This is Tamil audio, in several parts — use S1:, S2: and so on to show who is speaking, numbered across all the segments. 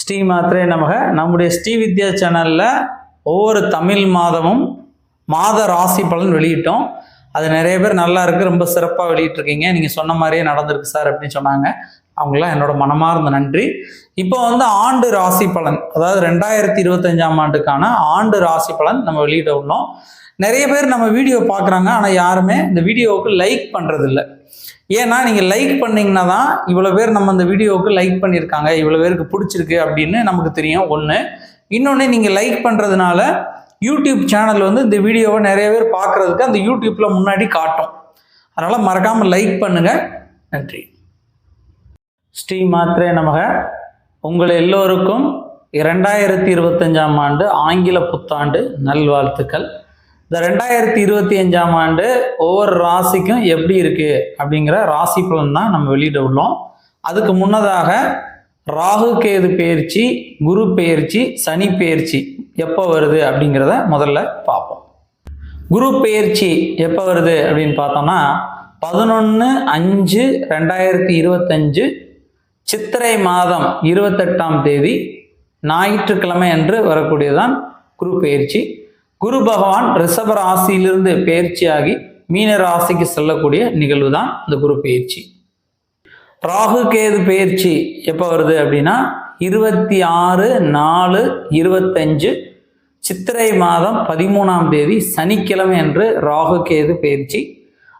S1: ஸ்ரீ மாத்திரை நமக. நம்முடைய ஸ்ரீ வித்யா சேனலில் ஒவ்வொரு தமிழ் மாதமும் மாத ராசி பலன் வெளியிட்டோம். அது நிறைய பேர் நல்லா இருக்குது ரொம்ப சிறப்பாக வெளியிட்டிருக்கீங்க. நீங்கள் சொன்ன மாதிரியே நடந்திருக்கு சார் அப்படின்னு சொன்னாங்க. அவங்களாம் என்னோட மனமார்ந்த நன்றி. இப்போ வந்து ஆண்டு ராசி பலன் அதாவது ரெண்டாயிரத்தி இருபத்தஞ்சாம் ஆண்டுக்கான ஆண்டு ராசி பலன் நம்ம வெளியிட உள்ளோம். நிறைய பேர் நம்ம வீடியோ பார்க்குறாங்க ஆனால் யாருமே இந்த வீடியோவுக்கு லைக் பண்ணுறதில்ல ஏன்னா நீங்கள் லைக் பண்ணிங்கன்னா தான் இவ்வளோ பேர் நம்ம அந்த வீடியோவுக்கு லைக் பண்ணியிருக்காங்க இவ்வளோ பேருக்கு பிடிச்சிருக்கு அப்படின்னு நமக்கு தெரியும் ஒன்று இன்னொன்று நீங்கள் லைக் பண்ணுறதுனால யூடியூப் சேனல் வந்து இந்த வீடியோவை நிறைய பேர் பார்க்குறதுக்கு அந்த யூடியூப்பில் முன்னாடி காட்டும். அதனால் மறக்காமல் லைக் பண்ணுங்கள் நன்றி. ஸ்ரீ மாத்ரே நமக. உங்கள் எல்லோருக்கும் இரண்டாயிரத்தி இருபத்தஞ்சாம் ஆண்டு ஆங்கில புத்தாண்டு நல்வாழ்த்துக்கள். இந்த ரெண்டாயிரத்தி இருபத்தி அஞ்சாம் ஆண்டு ஒவ்வொரு ராசிக்கும் எப்படி இருக்கு அப்படிங்கிற ராசி பலன் தான் நம்ம வெளியிட உள்ளோம். அதுக்கு முன்னதாக ராகு கேது பெயர்ச்சி குரு பெயர்ச்சி சனி பெயர்ச்சி எப்போ வருது அப்படிங்கிறத முதல்ல பார்ப்போம். குரு பெயர்ச்சி எப்போ வருது அப்படின்னு பார்த்தோம்னா பதினொன்று அஞ்சு ரெண்டாயிரத்தி இருபத்தஞ்சு சித்திரை மாதம் இருபத்தெட்டாம் தேதி ஞாயிற்றுக்கிழமை அன்று வரக்கூடியதுதான் குரு பயிற்சி. குரு பகவான் ரிஷப ராசியிலிருந்து பயிற்சியாகி மீன ராசிக்கு செல்லக்கூடிய நிகழ்வு தான் இந்த குரு பயிற்சி. ராகு கேது பயிற்சி எப்போ வருது அப்படின்னா இருபத்தி ஆறு நாலு இருபத்தஞ்சு சித்திரை மாதம் பதிமூணாம் தேதி சனிக்கிழமை என்று ராகு கேது பயிற்சி.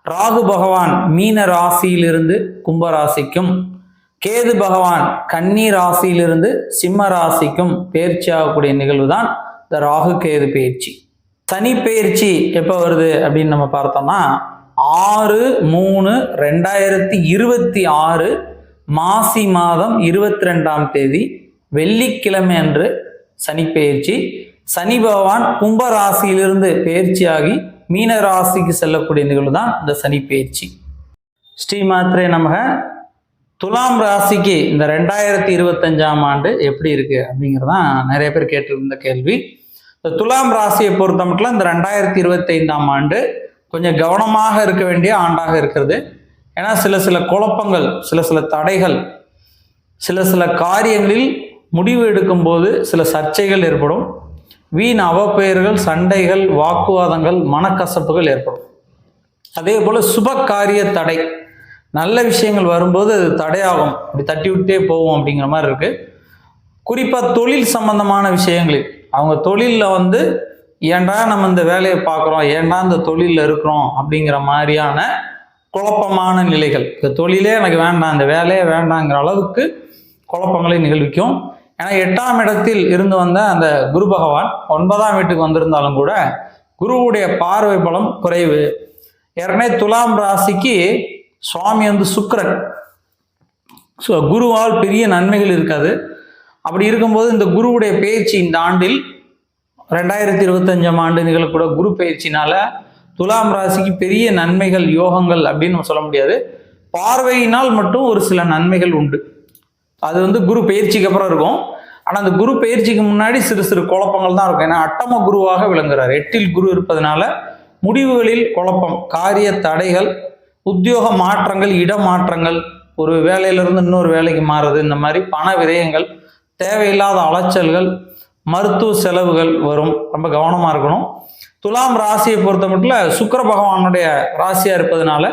S1: ராகு பகவான் மீன ராசியிலிருந்து கும்ப ராசிக்கும் கேது பகவான் கன்னி ராசியிலிருந்து சிம்ம ராசிக்கும் பயிற்சி ஆகக்கூடிய நிகழ்வு தான் இந்த ராகு கேது பயிற்சி. சனி எப்போ வருது அப்படின்னு நம்ம பார்த்தோம்னா ஆறு மூணு ரெண்டாயிரத்தி இருபத்தி ஆறு மாசி மாதம் இருபத்தி ரெண்டாம் தேதி வெள்ளிக்கிழமை அன்று சனி சனி பகவான் கும்ப ராசியிலிருந்து பெயர்ச்சியாகி மீன ராசிக்கு செல்லக்கூடிய நிகழ்வு தான் இந்த சனி ஸ்ரீ மாத்ரே நமக துலாம் ராசிக்கு இந்த ரெண்டாயிரத்தி இருபத்தஞ்சாம் ஆண்டு எப்படி இருக்கு அப்படிங்கிறதான் நிறைய பேர் கேட்டிருந்த கேள்வி. இந்த துலாம் ராசியை பொறுத்த மட்டும் இந்த ரெண்டாயிரத்தி இருபத்தைந்தாம் ஆண்டு கொஞ்சம் கவனமாக இருக்க வேண்டிய ஆண்டாக இருக்கிறது. ஏன்னா சில சில குழப்பங்கள் சில சில தடைகள் சில சில காரியங்களில் முடிவு எடுக்கும்போது சில சர்ச்சைகள் ஏற்படும். வீண் அவப்பெயர்கள் சண்டைகள் வாக்குவாதங்கள் மனக்கசப்புகள் ஏற்படும். அதே போல் சுப காரிய தடை. நல்ல விஷயங்கள் வரும்போது அது தடையாகும். அப்படி தட்டி விட்டே போவோம் அப்படிங்கிற மாதிரி இருக்குது குறிப்பாக தொழில் சம்பந்தமான விஷயங்களில். அவங்க தொழிலில் வந்து ஏன்டா நம்ம இந்த வேலையை பார்க்குறோம்? ஏன்டா இந்த தொழிலில் இருக்கிறோம்? அப்படிங்கிற மாதிரியான குழப்பமான நிலைகள். இந்த தொழிலே எனக்கு வேண்டாம் இந்த வேலையே வேண்டாங்கிற அளவுக்கு குழப்பங்களை நிகழ்விக்கும். ஏன்னா எட்டாம் இடத்தில் இருந்து வந்த அந்த குரு பகவான் ஒன்பதாம் வீட்டுக்கு வந்திருந்தாலும் கூட குருவுடைய பார்வை பலம் குறைவு. ஏற்கனவே துலாம் ராசிக்கு சுவாமி வந்து சுக்கரன். ஸோ குருவால் பெரிய நன்மைகள் இருக்காது. அப்படி இருக்கும்போது இந்த குருவுடைய பயிற்சி இந்த ஆண்டில் ரெண்டாயிரத்தி இருபத்தஞ்சாம் ஆண்டு நிகழக்கூட குரு பயிற்சினால துலாம் ராசிக்கு பெரிய நன்மைகள் யோகங்கள் அப்படின்னு நம்ம சொல்ல முடியாது. பார்வையினால் மட்டும் ஒரு சில நன்மைகள் உண்டு. அது வந்து குரு பயிற்சிக்கு அப்புறம் இருக்கும். ஆனால் அந்த குரு பயிற்சிக்கு முன்னாடி சிறு சிறு குழப்பங்கள் தான் இருக்கும். ஏன்னா அட்டம குருவாக விளங்குறார். எட்டில் குரு இருப்பதனால முடிவுகளில் குழப்பம் காரிய தடைகள் உத்தியோக மாற்றங்கள் இடமாற்றங்கள் ஒரு வேலையிலிருந்து இன்னொரு வேலைக்கு மாறுறது இந்த மாதிரி பண விதயங்கள் தேவையில்லாத அலைச்சல்கள் மருத்துவ செலவுகள் வரும். ரொம்ப கவனமாக இருக்கணும். துலாம் ராசியை பொறுத்த மட்டும் சுக்கர பகவானுடைய ராசியாக இருப்பதனால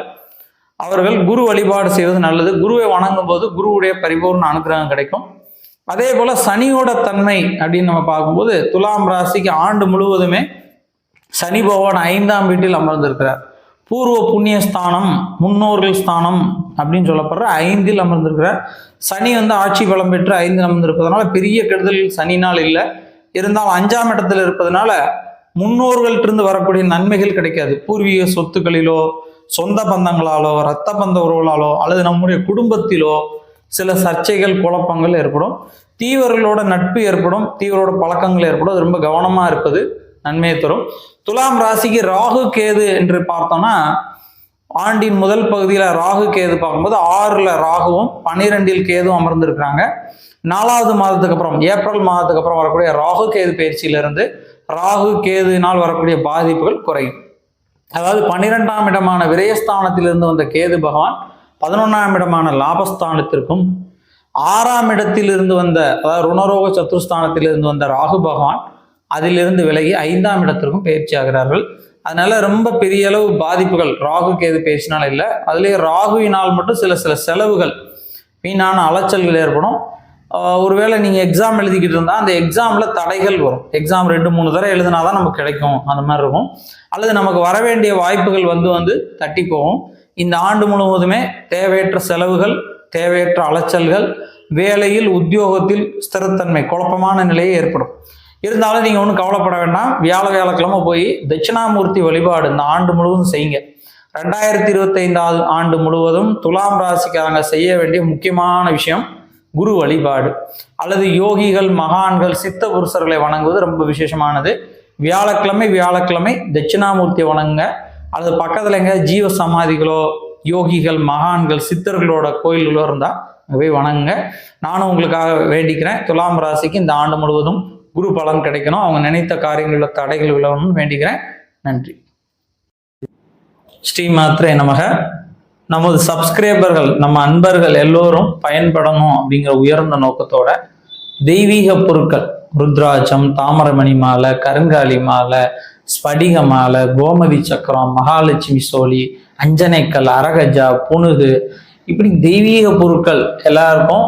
S1: அவர்கள் குரு வழிபாடு செய்வது நல்லது. குருவை வணங்கும் போது குருவுடைய பரிபூர்ண அனுகிரகம் கிடைக்கும். அதே போல் சனியோட தன்மை அப்படின்னு நம்ம பார்க்கும்போது துலாம் ராசிக்கு ஆண்டு முழுவதுமே சனி பகவான் ஐந்தாம் வீட்டில் அமர்ந்திருக்கிறார். பூர்வ புண்ணிய ஸ்தானம் முன்னோர்கள் ஸ்தானம் அப்படின்னு சொல்லப்படுற ஐந்தில் அமர்ந்திருக்கிற சனி வந்து ஆட்சி பலம் பெற்று ஐந்தில் அமர்ந்திருப்பதனால பெரிய கெடுதல் சனினால் இல்லை. இருந்தாலும் அஞ்சாம் இடத்துல இருப்பதனால முன்னோர்கள்ட்டிருந்து வரக்கூடிய நன்மைகள் கிடைக்காது. பூர்வீக சொத்துக்களிலோ சொந்த பந்தங்களாலோ இரத்த பந்த உறவுகளாலோ அல்லது நம்முடைய குடும்பத்திலோ சில சர்ச்சைகள் குழப்பங்கள் ஏற்படும். தீவர்களோட நட்பு ஏற்படும். தீவரோட பழக்கங்கள் ஏற்படும். அது ரொம்ப கவனமாக இருப்பது. நன்மையை தரும். துலாம் ராசிக்கு ராகு கேது என்று பார்த்தோம்னா ஆண்டின் முதல் பகுதியில் ராகு கேது பார்க்கும்போது ஆறில் ராகுவும் பன்னிரெண்டில் கேதும் அமர்ந்திருக்கிறாங்க. நாலாவது மாதத்துக்கு அப்புறம் ஏப்ரல் மாதத்துக்கு அப்புறம் வரக்கூடிய ராகு கேது பயிற்சியிலிருந்து ராகு கேதுனால் வரக்கூடிய பாதிப்புகள் குறையும். அதாவது பன்னிரெண்டாம் இடமான விரயஸ்தானத்திலிருந்து வந்த கேது பகவான் பதினொன்றாம் இடமான லாபஸ்தானத்திற்கும் ஆறாம் இடத்தில் இருந்து வந்த அதாவது ருணரோக சத்துருஸ்தானத்திலிருந்து வந்த ராகு பகவான் அதிலிருந்து விலகி ஐந்தாம் இடத்திற்கும் பயிற்சி ஆகிறார்கள். அதனால ரொம்ப பெரிய அளவு பாதிப்புகள். ராகுக்கு எது பயிற்சினால் இல்லை. அதுலேயே ராகுவினால் மட்டும் சில சில செலவுகள். வீணான அலைச்சல்கள் ஏற்படும். ஒருவேளை நீங்கள் எக்ஸாம் எழுதிக்கிட்டு இருந்தால் அந்த எக்ஸாமில் தடைகள் வரும். எக்ஸாம் ரெண்டு மூணு தடவை எழுதினா தான் நமக்கு கிடைக்கும். அந்த மாதிரி இருக்கும். அல்லது நமக்கு வர வேண்டிய வாய்ப்புகள் வந்து வந்து தட்டி போகும். இந்த ஆண்டு முழுவதுமே தேவையற்ற செலவுகள் தேவையற்ற அலைச்சல்கள் வேலையில் உத்தியோகத்தில் ஸ்திரத்தன்மை குழப்பமான நிலையே ஏற்படும். இருந்தாலும் நீங்கள் ஒன்றும் கவலைப்பட வேண்டாம். வியாழ வியாழக்கிழமை போய் தட்சிணாமூர்த்தி வழிபாடு இந்த ஆண்டு முழுவதும் செய்யுங்க. ரெண்டாயிரத்தி இருபத்தைந்தாவது ஆண்டு முழுவதும் துலாம் ராசிக்காரங்க செய்ய வேண்டிய முக்கியமான விஷயம் குரு வழிபாடு. அல்லது யோகிகள் மகான்கள் சித்த புருஷர்களை வணங்குவது ரொம்ப விசேஷமானது. வியாழக்கிழமை வியாழக்கிழமை தட்சிணாமூர்த்தி வணங்குங்க. அல்லது பக்கத்தில் எங்க ஜீவ சமாதிகளோ யோகிகள் மகான்கள் சித்தர்களோட கோயில்களோ இருந்தால் போய் வணங்குங்க. நானும் உங்களுக்காக வேண்டிக்கிறேன். துலாம் ராசிக்கு இந்த ஆண்டு முழுவதும் குரு பலன் கிடைக்கணும். அவங்க நினைத்த காரியங்களில் தடைகள் விழணும்னு வேண்டிக்கிறேன். நன்றி. ஸ்ரீ மாத்திரை நமக. நமது சப்ஸ்கிரைபர்கள் நம்ம அன்பர்கள் எல்லோரும் பயன்படணும் அப்படிங்கிற உயர்ந்த நோக்கத்தோட தெய்வீக பொருட்கள் ருத்ராட்சம் தாமரமணி மாலை கருங்காலி மாலை ஸ்படிக மாலை கோமதி சக்கரம் மகாலட்சுமி சோழி அஞ்சனைக்கல் அரகஜா புனுது இப்படி தெய்வீக பொருட்கள் எல்லாருக்கும்